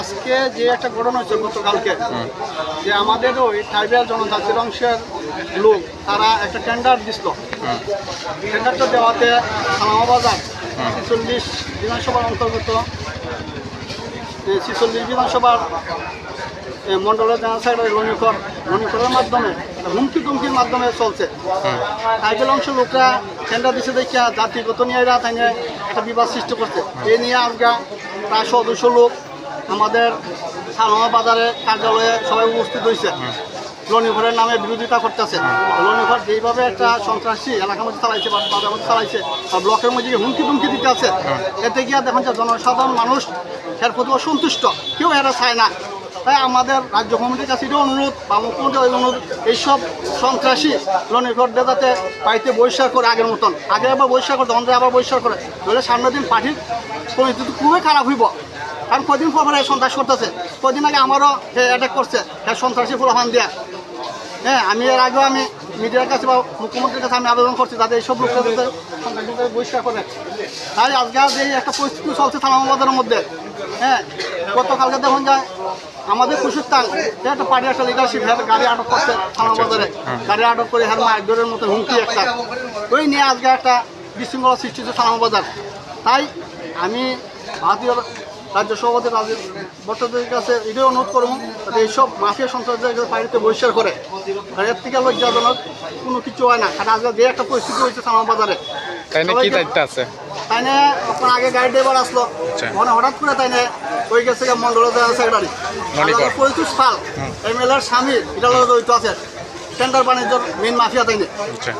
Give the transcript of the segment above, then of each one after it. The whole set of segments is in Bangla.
আজকে যে একটা ঘটনা হয়েছে গতকালকে যে আমাদের ওই ট্রাইবাল জনজাতির অংশের লোক তারা একটা টেন্ডার দিছিল। টেন্ডারটা দেওয়াতে সালামাবাজার ছিচল্লিশ বিধানসভার অন্তর্গত ছিচল্লিশ বিধানসভার এ, মণ্ডলের জেনারেল রনিকর রনিকরের মাধ্যমে হুমকি তুমকির মাধ্যমে চলছে। ট্রাইবেল অংশের লোকরা টেন্ডার দিছে দেখিয়া জাতিগত নিয়ে এরা তাই একটা বিবাদ সৃষ্টি করছে। এই নিয়ে আজকে প্রায় সদস্য লোক আমাদের সালমা বাজারে কার্যালয়ে সবাই উপস্থিত হয়েছে। লনিঘরের নামে বিরোধিতা করতেছে। লনিঘর যেইভাবে একটা সন্ত্রাসী এলাকার মধ্যে চালাইছে বা বাজার মধ্যে চালাইছে বা ব্লকের মধ্যে হুমকি তুমকি দিতে আছে, এতে গিয়া দেখুন যে জনসাধারণ মানুষ এর প্রতি অসন্তুষ্ট। কেউ এরা চায় না। তাই আমাদের রাজ্য কমিটির কাছে এটাও অনুরোধ বা মুখ্যমন্ত্রীর অনুরোধ, এইসব সন্ত্রাসী লনিঘরদের যাতে বাড়িতে বহিষ্কার করে আগের মতন। আগে আবার বহিষ্কার করে তখন আবার বহিষ্কার করে। নইলে সামনের দিন পার্টির পরিস্থিতি খুবই খারাপ হইব। কারণ কদিন পর সন্ত্রাস করতেছে। কদিন আগে আমারও অ্যাটাক করছে হ্যাঁ সন্ত্রাসী ফুলহান দিয়া। হ্যাঁ আমি এর আগেও আমি মিডিয়ার কাছে বা মুখ্যমন্ত্রীর কাছে আমি আবেদন করছি যাতে এইসব লোকরা যাতে বহিষ্কার করে। তাই আজকে আর যে একটা পরিস্থিতি চলছে থানামাবাদের মধ্যে। হ্যাঁ গতকালকে দেখুন যায় আমাদের কুসুস্তান যে একটা পার্টি একটা লিডারশিপ হ্যাঁ গাড়ি আটক করছে থানাবাজারে গাড়ি আটক করে হ্যাঁ মারধরের মতো হুমকি একটা। ওই নিয়ে আজকে একটা বিশৃঙ্খলা সৃষ্টি হচ্ছে থানাবাজার তাই আমি ভারতীয় রাজ্য সভাপতি রাজীব ভট্টাচার্যের কাছে এটাই অনুরোধ করব যাতে এইসব মাফিয়া সন্ত্রাসদের বাড়িতে বহিষ্কার করে। আর এর থেকে লজ্জাজনক কোনো কিছু হয় না। কারণ আজকে যে একটা পরিস্থিতি হয়েছে থানা বাজারে তাই না কি দায়িত্ব আছে? তাই না তখন আগে গাড়ি ড্রাইভার আসলো। আচ্ছা। হঠাৎ করে তাই না ওই গেছে গিয়ে মন্ডলের সেক্রেটারি মণিকর। পরিচুষ পাল এম এল এর স্বামী এটা জড়িত আছে। টেন্ডার বাণিজ্যর মেন মাফিয়া তাই না। আচ্ছা।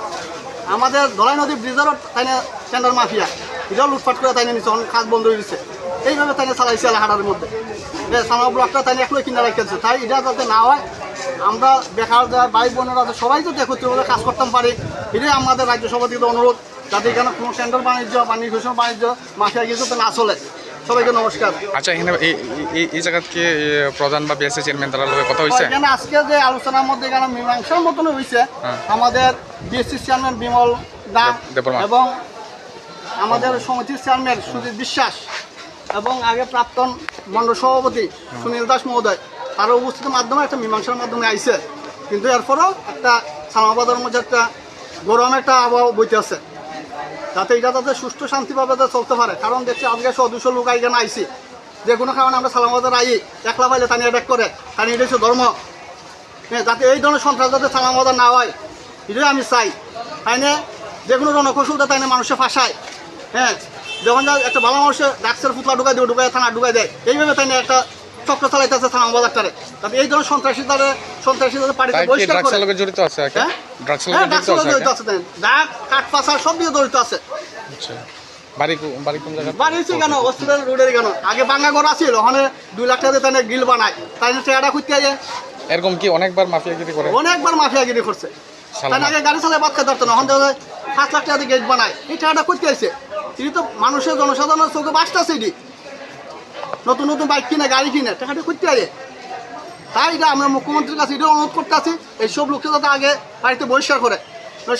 আমাদের ধলাই নদী ব্রিজেরও তাই না টেন্ডার মাফিয়া। এটাও লুটপাট করে তাই না নিচ্ছে কাজ বন্ধ হয়ে গেছে। এইভাবে তাই চালাইছে এলাকাটার মধ্যে। সামা ব্লকটা তাই না কিনে রাখতেছে। তাই এটা যাতে না হয় আমরা বেকার যারা ভাই বোনেরা সবাই যদি একত্রিতভাবে কাজ করতাম পারি। এটাই আমাদের রাজ্য সভাপতিকে অনুরোধ। যাতে এখানে কোনো টেন্ডার বাণিজ্য বা নির্বাচন বাণিজ্য মাফিয়া কিছু না চলে। সবাইকে নমস্কার। আচ্ছা এখানে এই প্রধান বা চেয়ারম্যান তারা কথা হয়েছে এখানে আজকে যে আলোচনার মধ্যে এখানে মীমাংসার মতন হয়েছে হ্যাঁ। আমাদের বিএসসি চেয়ারম্যান বিমল দা এবং আমাদের সমিতির চেয়ারম্যান সুজিত বিশ্বাস। এবং আগে প্রাক্তন মণ্ডল সভাপতি সুনীল দাস মহোদয় তার উপস্থিতির মাধ্যমে একটা মীমাংসার মাধ্যমে আইসে কিন্তু এরপরও একটা সালামাবাদের মধ্যে একটা গরম একটা আবহাওয়া বইতে আছে। যাতে এটা তাদের সুষ্ঠু শান্তিভাবে চলতে পারে। কারণ দেখছি আজকে সদস্য লোক এখানে আইসি যে কোনো কারণে আমরা সালামাবাদের আই একলা পাইলে তানি অ্যাটাক করে। তানি এটা ধর্ম। হ্যাঁ, যাতে এই ধরনের সন্ত্রাস যাতে সালামাবাদ না হয় এটাই আমি চাই। তাই না যে কোনো জনকৌশলটা তাই না মানুষে ফাঁসায়। হ্যাঁ যখন যা একটা ভালো মানুষের ডাক্তার পুতলা ঢুকাই দেবে ঢুকাই থানা ঢুকাই দেয় এইভাবে তাই না একটা চক্র চালাইতেছে সালামাবাজারটারে যাতে এই ধরনের সন্ত্রাসী তাদের সন্ত্রাসী তাদের পাড়িতে তাই বহিষ্কার করে। জড়িত আছে হ্যাঁ? হ্যাঁ জড়িত আছে ডাক সব দিয়ে জড়িত আছে। আচ্ছা। বাড়ি বাড়ি কোন জায়গা বানিয়েছি কেন? হসপিটাল রোডের কেন? আগে বাঙ্গা ঘর আছিল ওখানে দুই লাখ টাকা দিয়ে গিল বানায়। তাই না টাকাটা খুঁজতে যায় এরকম কি অনেকবার মাফিয়াগিরি করে? অনেকবার মাফিয়াগিরি করছে। তাই আগে গাড়ি চালায় বাদ খেতে পারতো না ওখান থেকে পাঁচ লাখ টাকা দিয়ে গেট বানায়। এই টাকাটা করতে আসছে তিনি তো মানুষের জনসাধারণের চোখে বাঁচতেছে এটি। নতুন নতুন বাইক কিনে, গাড়ি কিনে, টাকাটা করতে আগে তাই এটা আমরা মুখ্যমন্ত্রীর কাছে এটাও অনুরোধ করতে আছি, এইসব লোককে যাতে আগে বাড়িতে বহিষ্কার করে।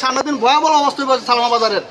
সামনের দিন ভয়াবহ অবস্থা হয়েছে সালমা বাজারের।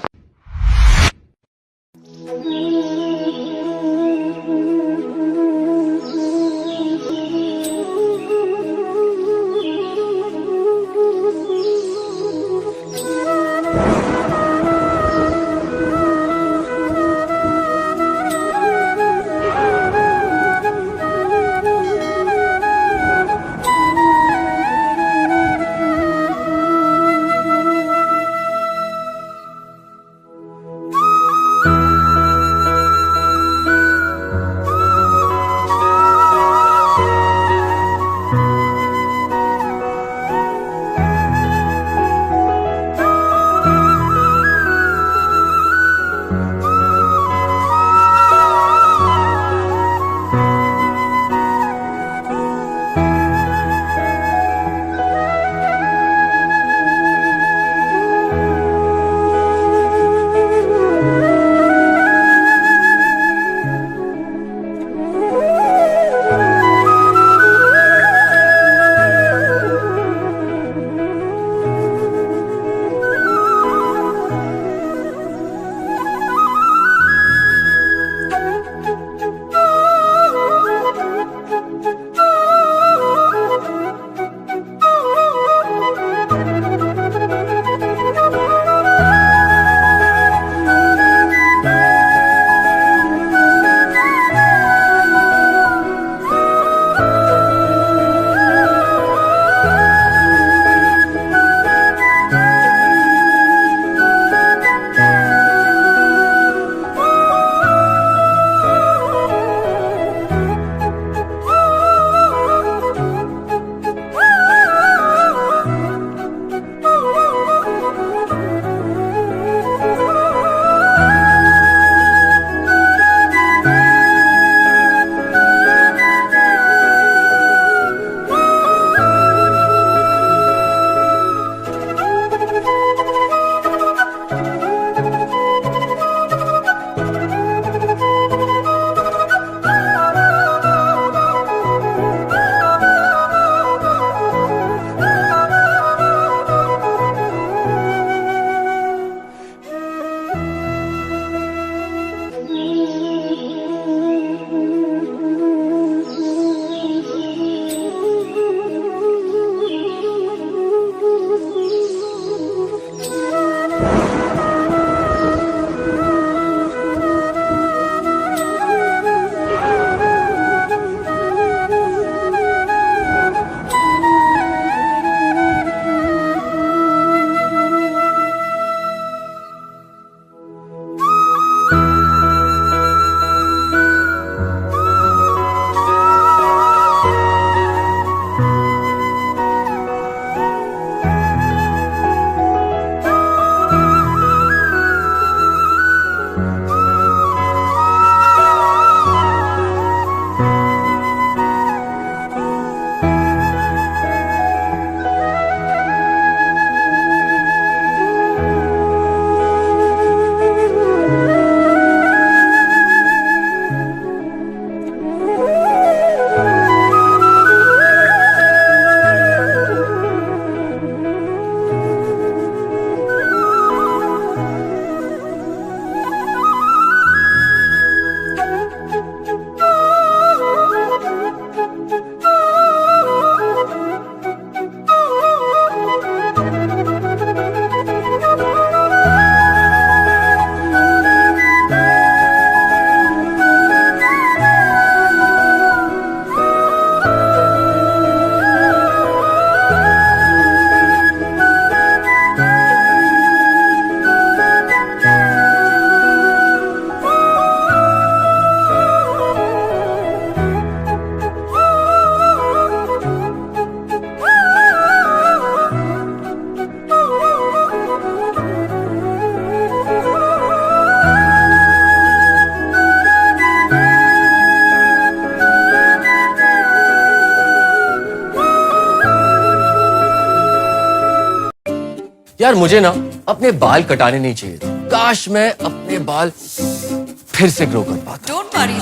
यार मुझे ना अपने बाल कटाने नहीं चाहिए थे। काश मैं अपने बाल फिर से ग्रो कर पाता। डोंट वरी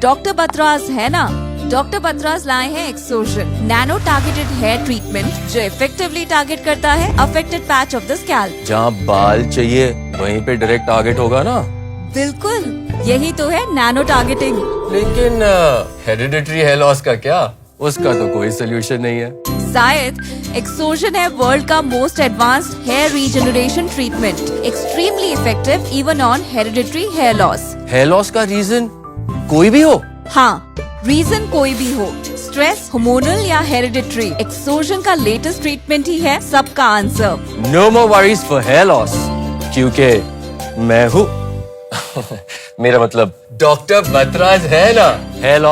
डॉक्टर बतराज है ना? डॉक्टर बतराज लाए हैं Exogen nano targeted hair treatment जो इफेक्टिवली टारगेट करता है affected patch of the scalp जहाँ बाल चाहिए वहीं पे डायरेक्ट टारगेट होगा ना। बिल्कुल यही तो है नैनो टारगेटिंग लेकिन हेरिडिटरी हेयर लॉस का क्या? उसका तो कोई सोल्यूशन नहीं है। शायद एक्सोजन है वर्ल्ड का most advanced hair regeneration treatment extremely effective even on hereditary hair loss hair loss का रीजन कोई भी हो हाँ रीजन कोई भी हो स्ट्रेस hormonal या हेरिडिटरी एक्सोजन का लेटेस्ट ट्रीटमेंट ही है सबका answer no more worries for hair loss क्योंकि मैं हूँ मेरा मतलब डॉक्टर बतराज है ना हेयर लॉस